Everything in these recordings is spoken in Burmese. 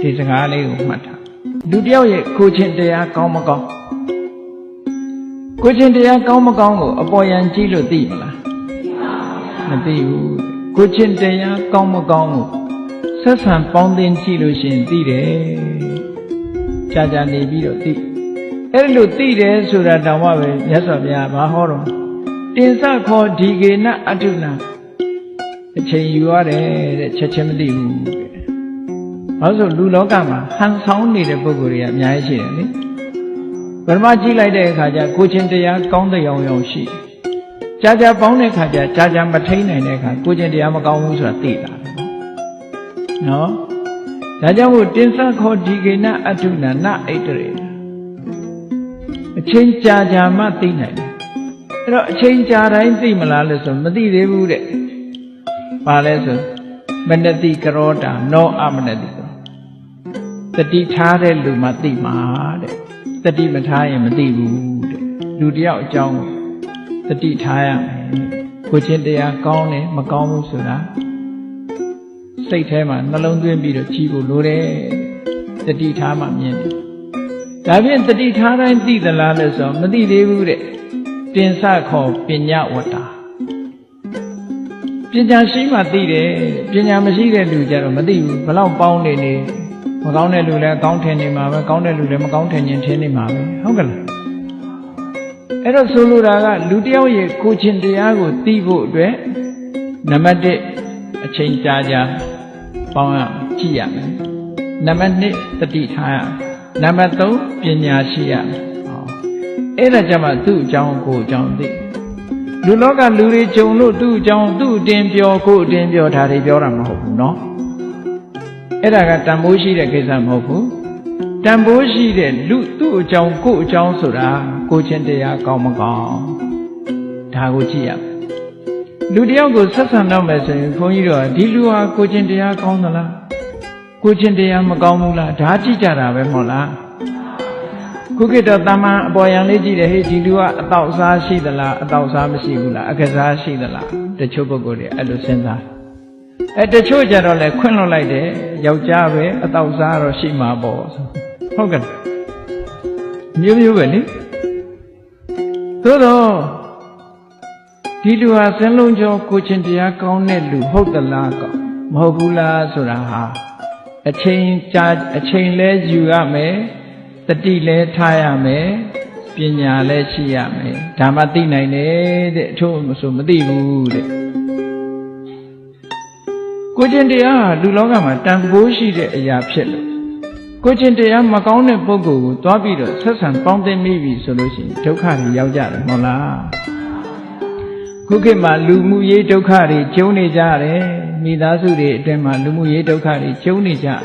ဒီစကားလေးကိုမှတ်ထားလူတစ်ယောက်ရဲ့ကိုချင်းတရားကောင်းမကောင်းကိုချင်းတရားကောင်းမကောင်းကိုအပေါ်ယံကြည့်လို့သိမလားမသိဘူးကိုချင်းတရားကောင်းမကောင်းကိုဆက်ဆံပေါင်းသင်းကြည့်လို့ရှိရင်သိတယ်ကြာကြာနေပြီးတော့သိအဲ့လိုသိတယ်ဆိုတာတောင်မှပဲမြတ်စွာဘုရားမဟောတော့တင်စခောဒီကေနအထုနာအချိန်ယူရတယ်တဲ့ချက်ချင်းမသိဘူးတဲ့ ဘာလို့ဆိုလူလောကမှာဟန်ဆောင်နေတဲ့ပုဂ္ဂိုလ်တွေကအများကြီးရှိတယ်လေပရမကြည့်လိုက်တဲ့အခါကျကိုချင်းတရားကောင်းတဲ့ရောင်ရောင်ရှိတယ်ကြာကြာပေါင်းတဲ့အခါကျကြာကြာမထိန်နိုင်တဲ့အခါကိုချင်းတရားမကောင်းဘူးဆိုတာသိလာတယ်နော်ဒါကြောင့်မို့တင်စခောဒီကေနအထုနာနဣတရေအချင်းကြာကြာမှသိနိုင်တယ်အဲ့တော့အချင်းကြာတိုင်းသိမလားလို့ဆိုမသိသေးဘူးတဲ့ဘာလဲဆိုမနတိကရောတာနောအမနတိကရော တတိထားတဲ့လူမှသိမှာတဲ့တတိမထားရင်မသိဘူးတဲ့လူတယောက်အကြောင်းတတိထားရမယ်ကိုချင်းတရားကောင်းတယ်မကောင်းဘူးဆိုတာစိတ်ထဲမှာနှလုံးသွင်းပြီးတော့ကြည့်ဖို့လိုတယ်တတိထားမှမြင်တယ်ဒါဖြင့်တတိထားတိုင်းသိသလားလို့ဆိုတော့မသိသေးဘူးတဲ့တင်စခေါ်ပညာဝတ္တာပညာရှိမှသိတယ်ပညာမရှိတဲ့လူကြတော့မသိဘူးဘလောက်ပေါင်းနေနေ မကောင်းတဲ့လူလည်းကောင်းထင်နေမှာပဲကောင်းတဲ့လူလည်းမကောင်းထင်ရင်ထင်နေမှာပဲဟုတ်ကဲ့လားအဲ့တော့ဆိုလိုတာကလူတစ်ယောက်ရဲ့ကိုယ်ချင်းတရားကိုသိဖို့အတွက်နံပါတ်1အချိန်ကြာကြာပေါင်းရကြည့်ရမယ်နံပါတ်2တတိထားရမယ်နံပါတ်3ပညာရှိရမယ်ဟောအဲ့ဒါကြမှာသူ့အကြောင်းကိုယ်အကြောင်းသိ လူလောကလူတွေကြုံလို့သူ့အကြောင်းသူ့အတင်ပြောကိုယ်အတင်ပြောဒါတွေပြောတာမဟုတ်ဘူးเนาะ အဲ့ဒါကတန်ဖိုးရှိတဲ့ကိစ္စမဟုတ်ဘူးတန်ဖိုးရှိတဲ့လူသူ့အကြောင်းကိုယ့်အကြောင်းဆိုတာကိုချင်းတရားကောင်းမကောင်းဒါကိုကြည့်ရမယ်လူတယောက်ကိုဆက်ဆံတော့မယ်ဆိုရင်ခွန်ကြီးတို့ကဒီလူဟာကိုချင်းတရားကောင်းသလားကိုချင်းတရားမကောင်းဘူးလားဒါကြည့်ကြတာပဲမဟုတ်လားခုခေတ်တော့တာမန်အပေါ်ယံလေးကြည့်တယ်ဟေ့ဒီလူကအတောက်စားရှိသလားအတောက်စားမရှိဘူးလားအကစားရှိသလားတချို့ပုဂ္ဂိုလ်တွေအဲ့လိုစဉ်းစား အဲတချို့ကြတော့လေခွင့်လွတ်လိုက်တယ်ယောက်ျားပဲအတောက်စားတော့ရှိမှာပေါ့ဆိုဟုတ်ကဲ့မျိုးမျိုးပဲလေသို့တော့ဒီလူဟာစင်းလုံးကျော်ကိုချင်းတရားကောင်းတဲ့လူဟုတ်သလားကောမဟုတ်ဘူးလားဆိုတာဟာအချိန်ကြာအချိန်လဲယူရမယ်တတိလည်းထားရမယ်ပညာလည်းရှိရမယ်ဒါမှသိနိုင်တယ်တဲ့အချို့မဆိုမသိဘူးတဲ့ ကိုချင်းတရားဟာလူလောကမှာတန်ဖိုးရှိတဲ့အရာဖြစ်လို့ကိုချင်းတရားမကောင်းတဲ့ပုဂ္ဂိုလ်ကိုသွားပြီးတော့ဆက်ဆံပေါင်းသိမိပြီဆိုလို့ရှိရင်ဒုက္ခတွေရောက်ကြတယ်မဟုတ်လားခုခေတ်မှာလူမှုရေးဒုက္ခတွေကျုံနေကြတယ်မိသားစုတွေအတွင်းမှာလူမှုရေးဒုက္ခတွေကျုံနေကြတယ်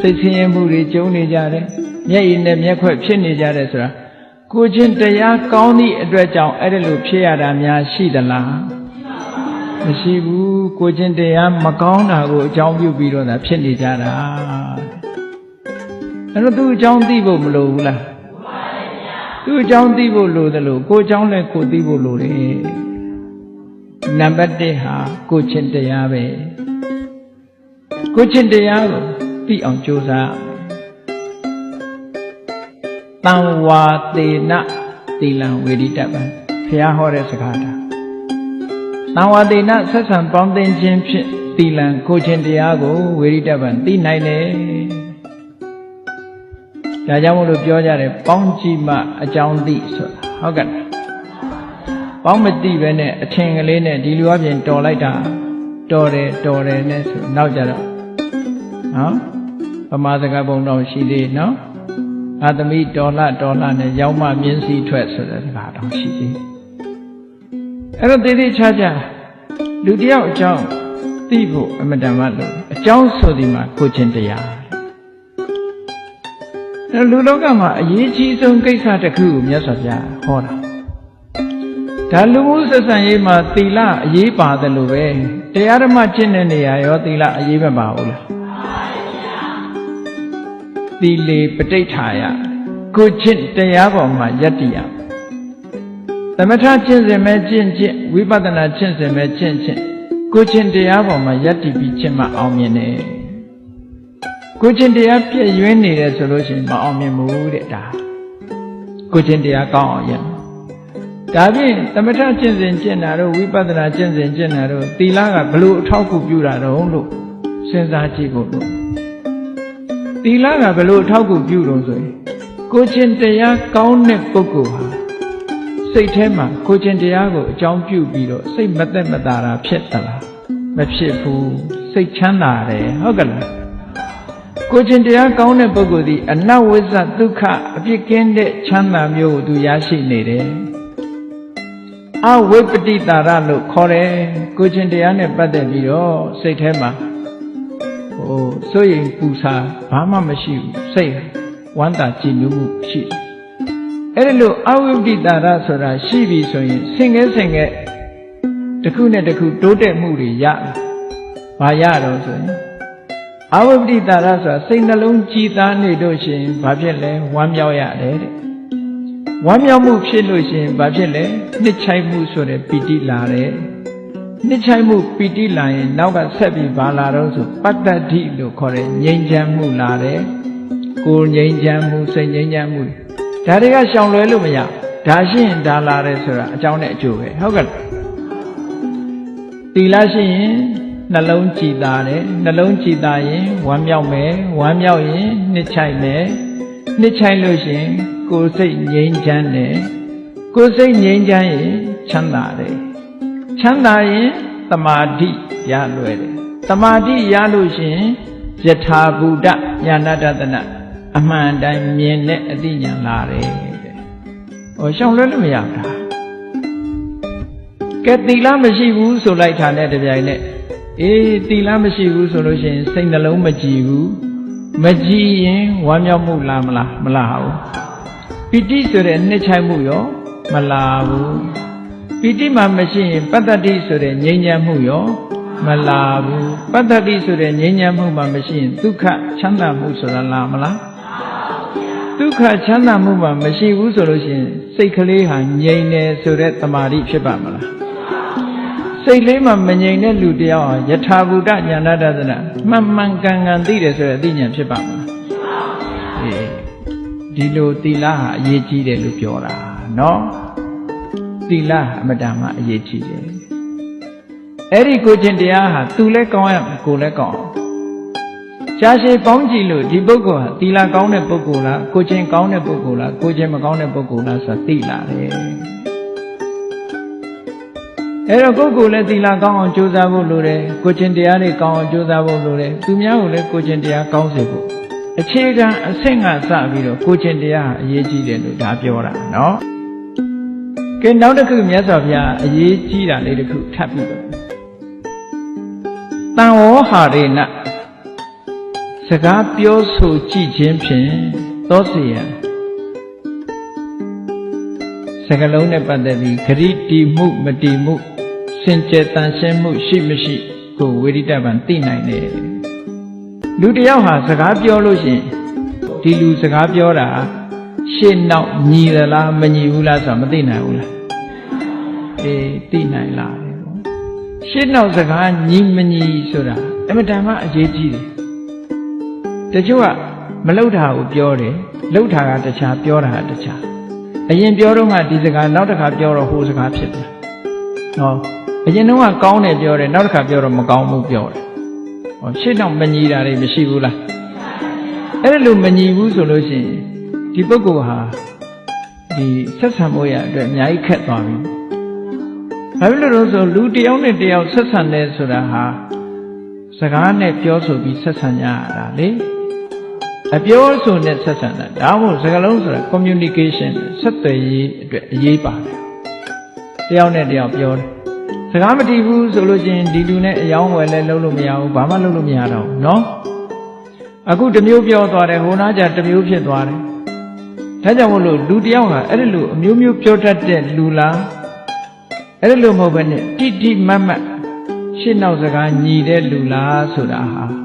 စိတ်ဆင်းရဲမှုတွေကျုံနေကြတယ်မျက်ရည်နဲ့မျက်ခွက်ဖြစ်နေကြတယ်ဆိုတာကိုချင်းတရားကောင်းသည့်အတွက်ကြောင့်အဲ့ဒါလိုဖြစ်ရတာများရှိသလား မရှိဘူးကိုချင်းတရားမကောင်းတာကိုအကြောင်းပြုပြီးတော့သာဖြစ်နေကြတာအဲ့တော့သူ့အကြောင်းသိဖို့မလိုဘူးလားသူ့အကြောင်းသိဖို့လိုတယ်လို့ကိုအကြောင်းလည်းကိုသိဖို့လိုတယ်နံပါတ်1ဟာကိုချင်းတရားပဲကိုချင်းတရားကိုသိအောင်ကြိုးစားရမယ်တံဝါတေနသီလံဝေဒိတပံဖះဟောတဲ့စကားဒါ တံဝါတေနဆက်ဆံပေါင်းသင်ခြင်းဖြင့်သီလံကိုခြင်းတရားကိုဝေဒိတပံသိနိုင်တယ်ဒါကြောင့်မို့လို့ပြောကြတယ်ပေါင်းကြည့်မှအကြောင်းသိဆိုတာဟုတ်ကဲ့ပေါင်းမသိပဲနဲ့အထင်ကလေးနဲ့ဒီလူအပြင်တော်လိုက်တာတော်တယ်တော်တယ်နဲ့ဆိုနောက်ကြတော့နော်ပမာစကားပုံတော်ရှိသေးနော်အာသမီတော်လှတော်လှနဲ့ရောက်မှမြင်းစည်းထွက်ဆိုတဲ့စကားတော်ရှိသေး အဲ့တော့သေးသေးချာချာလူတယောက်အကြောင်းသိဖို့အမတန်မှလို့အကြောင်းဆိုဒီမှာကိုချင်းတရားအဲ့လူလောကမှာအရေးကြီးဆုံးကိစ္စတစ်ခုကိုမြတ်စွာဘုရားဟောတာဒါလူမှုဆက်ဆံရေးမှာသီလအရေးပါတယ်လို့ပဲတရားဓမ္မကျင့်တဲ့နေရာရောသီလအရေးမပါဘူးလားသီလေပဋိဋ္ဌာယကိုကျင့်တရားပေါ်မှာယတ္တိယ သမထကျင့်စဉ်မဲ့ကျင့်ကျင့်ဝိပဿနာကျင့်စဉ်မဲ့ကျင့်ကျင့်ကိုကျင့်တရားပေါ်မှာယတ္တိပြီးကျင့်မှအောင်မြင်တယ်ကိုချင်းတရားပြည့်ရွင်းနေတယ်ဆိုလို့ရှိရင်မအောင်မြင်ဘူးတဲ့ဒါကိုချင်းတရားကောင်းအောင်ရမယ်ဒါဖြင့်သမထကျင့်စဉ်ကျင့်တာတို့ဝိပဿနာကျင့်စဉ်ကျင့်တာတို့သီလကဘလို့အထောက်အကူပြုတာတော့လို့စဉ်းစားကြည့်ဖို့လို့သီလကဘလို့အထောက်အကူပြုတော့ဆိုရင်ကိုချင်းတရားကောင်းတဲ့ပုဂ္ဂိုလ်ဟာ စိတ်ထဲမှာကိုချင်းတရားကိုအကြောင်းပြုပြီးတော့စိတ်မသက်မသာတာဖြစ်သလားမဖြစ်ဘူးစိတ်ချမ်းသာတယ်ဟုတ်ကဲ့လားကိုချင်းတရားကောင်းတဲ့ပုဂ္ဂိုလ်ဒီအနဝိဇ္ဇဒုက္ခအပြစ်ကင်းတဲ့ချမ်းသာမျိုးကိုသူရရှိနေတယ်အဝိပတိတာရလို့ခေါ်တယ်ကိုချင်းတရားနဲ့ပတ်သက်ပြီးတော့စိတ်ထဲမှာဟိုစိုးရိမ်ပူဆာဘာမှမရှိဘူးစိတ်ဝမ်းသာကြည်နူးမှုရှိတယ် အဲ့ဒီလိုအဝိပတိတာရဆိုတာရှိပြီဆိုရင်ဆင်ငဲဆင်ငဲတစ်ခုနဲ့တစ်ခုတိုးတက်မှုတွေရတယ်ဘာရတော့ဆိုရင်အဝိပတိတာရဆိုတာစိတ်နှလုံးကြည်သားနေလို့ရှိရင်ဘာဖြစ်လဲဝမ်းမြောက်ရတယ်တဲ့ဝမ်းမြောက်မှုဖြစ်လို့ရှိရင်ဘာဖြစ်လဲနှစ်ချိုက်မှုဆိုတဲ့ပီတိလာတယ်နှစ်ချိုက်မှုပီတိလာရင်နောက်ကဆက်ပြီးဘာလာတော့ဆိုပတ္တတိလို့ခေါ်တဲ့ငြိမ်းချမ်းမှုလာတယ်ကိုယ်ငြိမ်းချမ်းမှုစိတ်ငြိမ်းချမ်းမှု ဒါတွေကရှောင်လွဲလို့မရဒါရှိရင်ဒါလာတယ်ဆိုတာအကြောင်းနဲ့အကျိုးပဲဟုတ်ကဲ့တီလာရှိရင်နှလုံးကြည်သာတယ်နှလုံးကြည်သာရင်ဝမ်းမြောက်မယ်ဝမ်းမြောက်ရင်နှစ်ချိုက်မယ်နှစ်ချိုက်လို့ရှိရင်ကိုယ်စိတ်ငြိမ်းချမ်းတယ်ကိုယ်စိတ်ငြိမ်းချမ်းရင်ချမ်းသာတယ်ချမ်းသာရင်တမာတိရလွယ်တယ်တမာတိရလို့ရှိရင်ယထာဘူတညာဏတတနာ အမှန်တိုင်းမြင်တဲ့အသိဉာဏ်လာတယ်တဲ့။ဟောရှောင်လွဲလို့မရဘူးလား။ကဲသီလမရှိဘူးဆိုလိုက်တာနဲ့တပြိုင်နက်အေးသီလမရှိဘူးဆိုလို့ရှိရင်စိတ်နှလုံးမကြည်ဘူး။မကြည်ရင်ဝမ်းမြောက်မှုလာမလားမလာဘူး။ပီတိဆိုတဲ့နှစ်ချိုက်မှုရောမလာဘူး။ပီတိမှမရှိရင်ပတ္တတိဆိုတဲ့ငြိမ်းချမ်းမှုရောမလာဘူးပတ္တတိဆိုတဲ့ငြိမ်းချမ်းမှုမှမရှိရင်ဒုက္ခချမ်းသာမှုဆိုတာလာမလား ဒုက္ခချမ်းသာမှုမှမရှိဘူးဆိုလို့ရှိရင်စိတ်ကလေးဟာငြိမ်နေဆိုတဲ့တမာတိဖြစ်ပါမလားစိတ်လေးမှမငြိမ်တဲ့လူတယောက်ဟာယထာဘူတညာဏတသနာမှန်မှန်ကန်ကန်သိတယ်ဆိုတဲ့အသိဉာဏ်ဖြစ်ပါမလားအေးဒီလိုသီလဟာအရေးကြီးတယ်လို့ပြောတာနော်သီလအမတန်မှအရေးကြီးတယ်အဲ့ဒီကိုချင်းတရားဟာသူလည်းကောင်းရမယ်ကိုလည်းကောင်းအောင် ရှားရှည်ပေါင်းကြည့်လို့ဒီပုဂ္ဂိုလ်ဟာသီလကောင်းတဲ့ပုဂ္ဂိုလ်လားကိုချင်းကောင်းတဲ့ပုဂ္ဂိုလ်လားကိုချင်းမကောင်းတဲ့ပုဂ္ဂိုလ်လားဆိုတာသိလာတယ်အဲ့တော့ကိုယ်ကိုယ်လည်းသီလကောင်းအောင်ကြိုးစားဖို့လိုတယ်ကိုချင်းတရားတွေကောင်းအောင်ကြိုးစားဖို့လိုတယ်သူများကိုလည်းကိုချင်းတရားကောင်းစေဖို့အခြေခံအဆင့်ကစပြီးတော့ကိုချင်းတရားဟာအရေးကြီးတယ်လို့ဒါပြောတာနော်ကဲနောက်တစ်ခုမြတ်စွာဘုရားအရေးကြီးတာလေးတစ်ခုထပ်ပြီးတော့တန်ဝေါဟာရေနစ ကားပြောဆိုကြည့်ခြင်းဖြင့်သောစီယံစကလုံးနဲ့ပတ်သက်ပြီးဂရိတီမှုမတီမှုစင်ကြယ်တန်ရှင်းမှုရှိမရှိကိုဝိရိတပံသိနိုင်တယ်လူတယောက်ဟာစကားပြောလို့ရှိရင်ဒီလူစကားပြောတာရှေ့နောက်ညီသလားမညီဘူးလားဆိုတာမသိနိုင်ဘူးလားအေးသိနိုင်လားရှင်းနောက်စကားညီမညီဆိုတာအမတန်မှအရေးကြီးတယ် တချို့ကမလှုပ်တာကိုပြောတယ်လှုပ်တာကတခြားပြောတာကတခြားအရင်ပြောတော့မှဒီစကားနောက်တစ်ခါပြောတော့ဟိုစကားဖြစ်တယ်ဟောအရင်တော့ကကောင်းတယ်ပြောတယ်နောက်တစ်ခါပြောတော့မကောင်းဘူးပြောတယ်ဟောရှင်းနောက်မညီတာတွေမရှိဘူးလားအဲ့လိုမညီဘူးဆိုလို့ရှိရင်ဒီပုဂ္ဂိုလ်ဟာဒီဆက်ဆံဖို့ရအတွက်အများကြီးခက်သွားပြီဘာဖြစ်လို့လဲဆိုလူတယောက်နဲ့တယောက်ဆက်ဆံတယ်ဆိုတာဟာစကားနဲ့ပြောဆိုပြီးဆက်ဆံကြရတာလေ အပြောဆိုနဲ့ဆက်ဆံတာဒါမှမဟုတ်စကားလုံးဆိုတာ communication ဆက်သွယ်ရေးအတွက်အရေးပါတယ်တယောက်နဲ့တယောက်ပြောတယ်စကားမတည်ဘူးဆိုလို့ချင်းဒီလူနဲ့အယောင်းဝယ်လဲလုံးလို့မရဘူးဘာမှလုံးလို့မရတော့ဘူးเนาะအခုတစ်မျိုးပြောသွားတယ်ဟိုနားကျတစ်မျိုးဖြစ်သွားတယ်ဒါကြောင့်မို့လို့လူတယောက်ဟာအဲ့ဒီလိုအမျိုးမျိုးပြောတတ်တဲ့လူလားအဲ့လိုမဟုတ်ဘဲနဲ့တိတိမတ်မတ်ရှင်းနောက်စကားညီတဲ့လူလားဆိုတာဟာ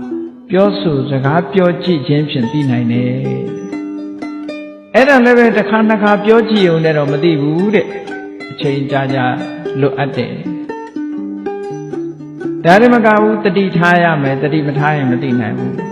ပြောဆိုစကားပြောကြည့်ခြင်းဖြင့်သိနိုင်တယ်အဲ့ဒါလည်းပဲတစ်ခါနှစ်ခါပြောကြည့်ုံနဲ့တော့မသိဘူးတဲ့အချိန်ကြာကြာလွတ်အပ်တယ်ဒါရမကဘူးတတိထားရမယ်တတိမထားရင်မသိနိုင်ဘူး